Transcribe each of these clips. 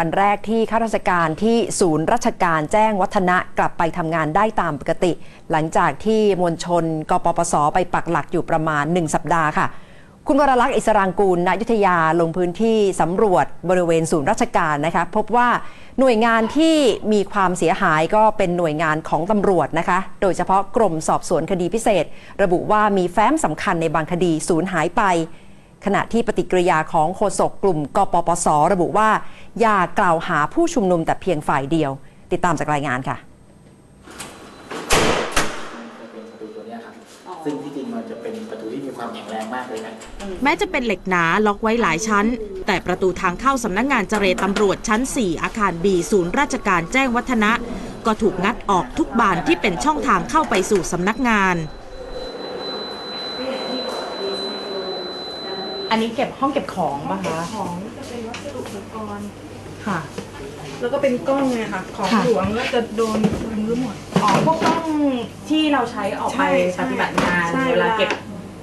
วันแรกที่ข้าราชการที่ศูนย์ราชการแจ้งวัฒนะกลับไปทำงานได้ตามปกติ หลังจากที่มวลชนกปปส ไปปักหลักอยู่ประมาณ 1 สัปดาห์ค่ะ คุณวรลักษณ์อิสรางกูลณอยุธยาลงพื้นที่สำรวจบริเวณศูนย์ราชการนะคะพบว่าหน่วยงานที่มีความเสียหายก็เป็นหน่วยงานของตำรวจนะคะ โดยเฉพาะกรมสอบสวนคดีพิเศษ ระบุว่ามีแฟ้มสำคัญในบางคดีสูญหายไป ขณะที่ปฏิกิริยาของโฆษกกลุ่มกปปส ระบุว่า อย่ากล่าวหาผู้ชุมนุมแต่เพียงฝ่ายเดียว ติดตามจากรายงานค่ะจะเป็นประตูตัวเนี้ยครับซึ่งที่จริงมันจะเป็นประตูที่มีความแข็งแรงมากเลยนะ แม้จะเป็นเหล็กหนาล็อกไว้หลายชั้น แต่ประตูทางเข้าสำนักงานเจรตำรวจชั้น 4 อาคารบีศูนย์ราชการแจ้งวัฒนะ ก็ถูกงัดออกทุกบานที่เป็นช่องทางเข้าไปสู่สำนักงาน อันนี้เก็บห้องเก็บของป่ะคะ ของจะเป็นวัสดุอุปกรณ์ ค่ะ แล้วก็เป็นกล้องไงค่ะ ของค่ะหลวงก็จะโดนรื้อหมด อ๋อ พวกกล้องที่เราใช้ออกไปใช่ใช่ปฏิบัติงานใช่เวลาเก็บ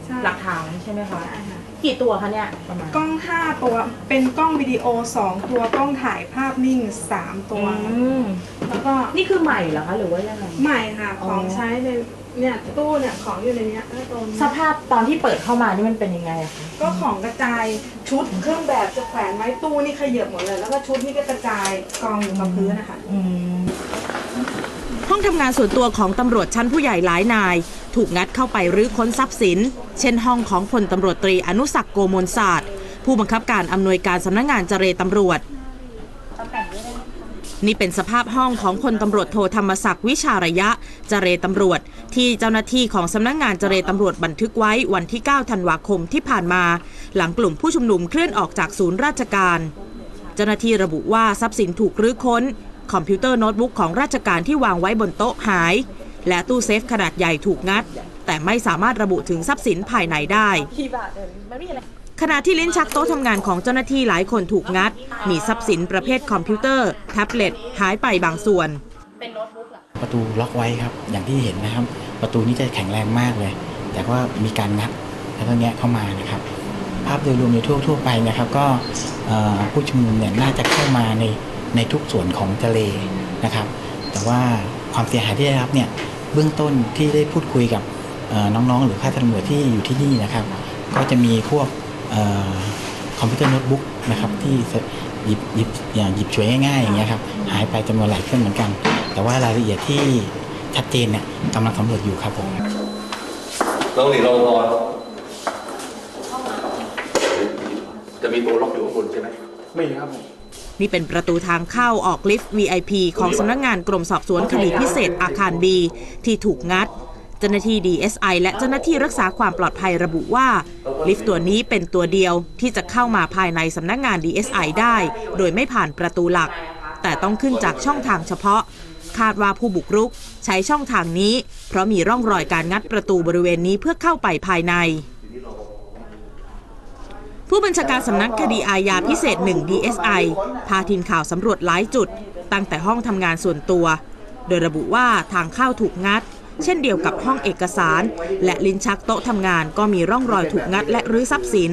ใช่ หลักฐานใช่ไหมคะ ใช่ค่ะ กี่ตัวคะเนี่ยประมาณกล้อง 5 ตัว เป็นกล้องวิดีโอ 2 ตัวกล้องถ่ายภาพนิ่ง 3 ตัว อืมแล้วก็นี่คือใหม่เหรอคะ หรือว่ายังไง ใหม่ค่ะอ๋อของใช้ใน เนี่ยตู้เนี่ยของอยู่ในเนี้ยแล้วตรงสภาพตอนที่เปิดเข้ามานี่มันเป็นยังไงอะคะก็ของกระจายชุดเครื่องแบบจะแขวนไว้ตู้นี่ขยับหมดเลย แล้วก็ชุดนี่ก็กระจายกองอยู่กับพื้นนะคะ อืมห้องทำงานส่วนตัวของตำรวจชั้นผู้ใหญ่หลายนาย ถูกงัดเข้าไปรื้อค้นทรัพย์สิน เช่นห้องของพลตำรวจตรีอนุสักดิ์โกมลศาสตร์ ผู้บังคับการอำนวยการสำนักงานเจรตำรวจ นี่เป็นสภาพห้องของพลตำรวจโทธรรมศักดิ์วิชาระยะเจรตำรวจ ที่เจ้าหน้าที่ของสำนักงานเจรตำรวจบันทึกไว้วันที่ 9 ธันวาคมที่ผ่านมา หลังกลุ่มผู้ชุมนุมเคลื่อนออกจากศูนย์ราชการ เจ้าหน้าที่ระบุว่าทรัพย์สินถูกรื้อค้น คอมพิวเตอร์โน้ตบุ๊กของราชการที่วางไว้บนโต๊ะหาย และตู้เซฟขนาดใหญ่ถูกงัด แต่ไม่สามารถระบุถึงทรัพย์สินภายในได้ ขณะที่ลิ้นชักโต๊ะทำงานของเจ้าหน้าที่หลายคนถูกงัด มีทรัพย์สินประเภทคอมพิวเตอร์ แท็บเล็ตหายไปบางส่วน ประตูล็อกไว้ครับ อย่างที่เห็นนะครับ ประตูนี้จะแข็งแรงมากเลย แต่ว่ามีการงัดแล้วก็แงะเข้ามานะครับ ภาพโดยรวมในทั่วทั่วไปนะครับ ก็ผู้ชุมนุมเนี่ยน่าจะเข้ามาในในทุกส่วนของทะเลนะครับ แต่ว่าความเสียหายที่ได้รับเนี่ยเบื้องต้นที่ได้พูดคุยกับน้องๆ หรือข้าตำรวจที่อยู่ที่นี่นะครับ ก็จะมีพวก คอมพิวเตอร์โน้ตบุ๊กนะครับที่หยิบหยิบอย่างหยิบฉวยง่ายๆอย่างเงี้ยครับหายไปจำนวนหลายเครื่องเหมือนกัน แต่ว่ารายละเอียดที่ชัดเจนเนี่ยกำลังสำรวจอยู่ครับผมลองหนีลองรอจะมีตัวล็อกอยู่ข้างบนใช่ไหมนี่เป็นประตูทางเข้าออกลิฟต์ VIP ของสำนักงานกรมสอบสวนคดีพิเศษอาคารบีที่ถูกงัด เจ้าหน้าที่ DSI และเจ้าหน้าที่รักษาความปลอดภัยระบุว่า ลิฟต์ตัวนี้เป็นตัวเดียวที่จะเข้ามาภายในสำนักงาน DSI ได้ โดยไม่ผ่านประตูหลัก แต่ต้องขึ้นจากช่องทางเฉพาะ คาดว่าผู้บุกรุกใช้ช่องทางนี้ เพราะมีร่องรอยการงัดประตูบริเวณนี้เพื่อเข้าไปภายในผู้บัญชาการสำนักคดีอาญาพิเศษ 1 DSI พาทีมข่าวสำรวจหลายจุด ตั้งแต่ห้องทำงานส่วนตัว โดยระบุว่าทางเข้าถูกงัด เช่นเดียวกับห้องเอกสาร และลิ้นชักโต๊ะทำงานก็มีร่องรอยถูกงัดและรื้อทรัพย์สิน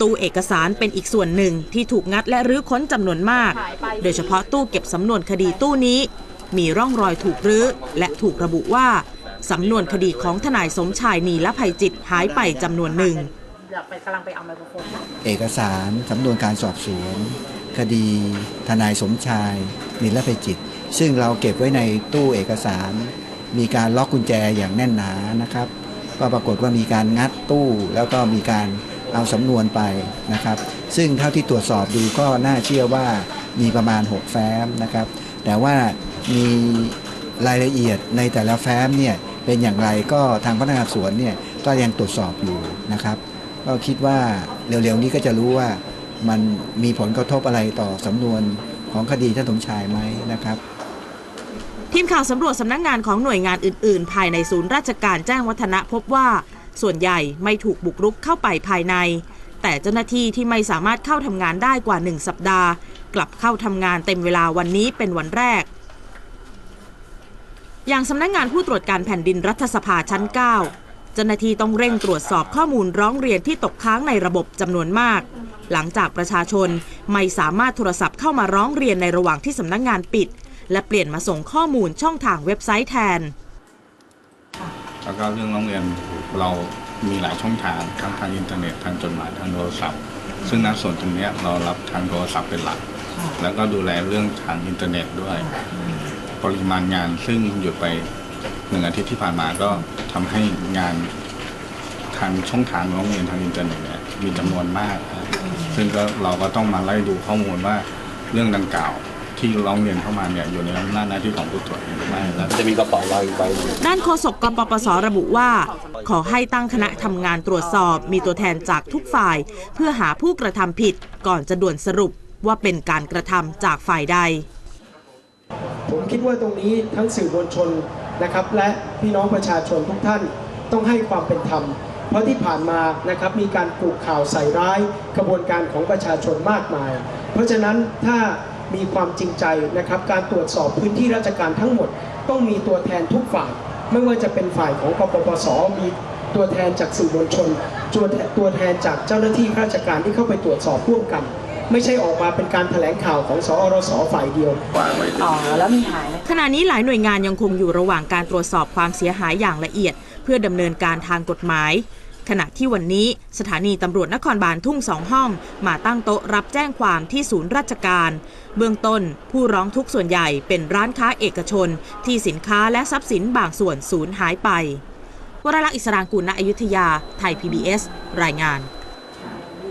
ตู้เอกสารเป็นอีกส่วนหนึ่งที่ถูกงัดและรื้อค้นจำนวนมาก โดยเฉพาะตู้เก็บสำนวนคดีตู้นี้ มีร่องรอยถูกรื้อและถูกระบุว่าสำนวนคดีของทนายสมชายนีและภัยจิตหายไปจำนวนหนึ่งเอกสารสำนวนการสอบสวน คดีทนายสมชายนิรภัยจิต ซึ่งเราเก็บไว้ในตู้เอกสาร มีการล็อกกุญแจอย่างแน่นหนานะครับ ก็ปรากฏว่ามีการงัดตู้แล้วก็มีการเอาสำนวนไปนะครับ ซึ่งเท่าที่ตรวจสอบดูก็น่าเชื่อว่ามีประมาณ 6 แฟ้มนะครับ แต่ว่ามีรายละเอียดในแต่ละแฟ้มเนี่ยเป็นอย่างไรก็ทางพนักงานสวนเนี่ยก็ยังตรวจสอบอยู่นะครับ ก็คิดว่าเร็วๆนี้ก็จะรู้ว่ามันมีผลกระทบอะไรต่อสำนวนของคดีท่านสมชายไหมนะครับ มข่าวสำรวจสำนักงงานของหน่วยงานอื่น ๆ ภายในศูนย์ราชการแจ้งวัฒนะพบว่า ส่วนใหญ่ไม่ถูกบุกรุกเข้าไปภายใน แต่เจ้าหน้าที่ที่ไม่สามารถเข้าทำงานได้กว่า 1 สัปดาห์ กลับเข้าทำงานเต็มเวลาวันนี้เป็นวันแรก อย่างสำนักงงานผู้ตรวจการแผ่นดินรัฐสภาชั้น 9 เจ้าหน้าที่ต้องเร่งตรวจสอบข้อมูลร้องเรียนที่ตกค้างในระบบจำนวนมาก หลังจากประชาชนไม่สามารถโทรศัพท์เข้ามาร้องเรียนในระหว่างที่สำนักงานปิด และเปลี่ยนมาส่งข้อมูลช่องทางเว็บไซต์แทน แล้วก็เรื่องร้องเรียนเรามีหลายช่องทางทั้งทางอินเทอร์เน็ตทางจดหมายทางโทรศัพท์ ซึ่งณส่วนตรงนี้เรารับทางโทรศัพท์เป็นหลัก แล้วก็ดูแลเรื่องทางอินเทอร์เน็ตด้วย ปริมาณงานซึ่งหยุดไปหนึ่งอาทิตย์ที่ผ่านมาก็ทำให้งานทางช่องทางร้องเรียนทางอินเทอร์เน็ตเนี่ยมีจำนวนมาก ซึ่งก็เราก็ต้องมาไล่ดูข้อมูลว่าเรื่องดังกล่าว ที่ร้องเรียนเข้ามาเนี่ยอยู่ในอำนาจหน้าที่ของผู้ตรวจหรือไม่แล้วจะมีกระเป๋าวางอยู่ใบหนึ่งด้านโฆษกกปปสระบุว่า ขอให้ตั้งคณะทำงานตรวจสอบมีตัวแทนจากทุกฝ่าย เพื่อหาผู้กระทำผิดก่อนจะด่วนสรุปว่าเป็นการกระทำจากฝ่ายใด ผมคิดว่าตรงนี้ทั้งสื่อมวลชนนะครับ และพี่น้องประชาชนทุกท่านต้องให้ความเป็นธรรมเพราะที่ผ่านมานะครับมีการปลูกข่าวใส่ร้ายกระบวนการของประชาชนมากมาย เพราะฉะนั้นถ้า มีความจริงใจนะครับ การตรวจสอบพื้นที่ราชการทั้งหมด ต้องมีตัวแทนทุกฝ่าย ไม่ว่าจะเป็นฝ่ายของกปปส มีตัวแทนจากสื่อมวลชนตัวแทนตัวแทนจากเจ้าหน้าที่ราชการที่เข้าไปตรวจสอบร่วมกัน ไม่ใช่ออกมาเป็นการแถลงข่าวของสอรสฝ่ายเดียวอ๋อแล้วมีหายไหมขณะนี้หลายหน่วยงานยังคงอยู่ระหว่างการตรวจสอบความเสียหายอย่างละเอียด เพื่อดำเนินการทางกฎหมาย ขณะที่วันนี้สถานีตำรวจนครบาลทุ่งสองห้อง มาตั้งโต๊ะรับแจ้งความที่ศูนย์ราชการ เบื้องต้นผู้ร้องทุกส่วนใหญ่เป็นร้านค้าเอกชน ที่สินค้าและทรัพย์สินบางส่วนสูญหายไปวรลักษณ์อิสรางกูลณอยุธยา ไทย PBS รายงาน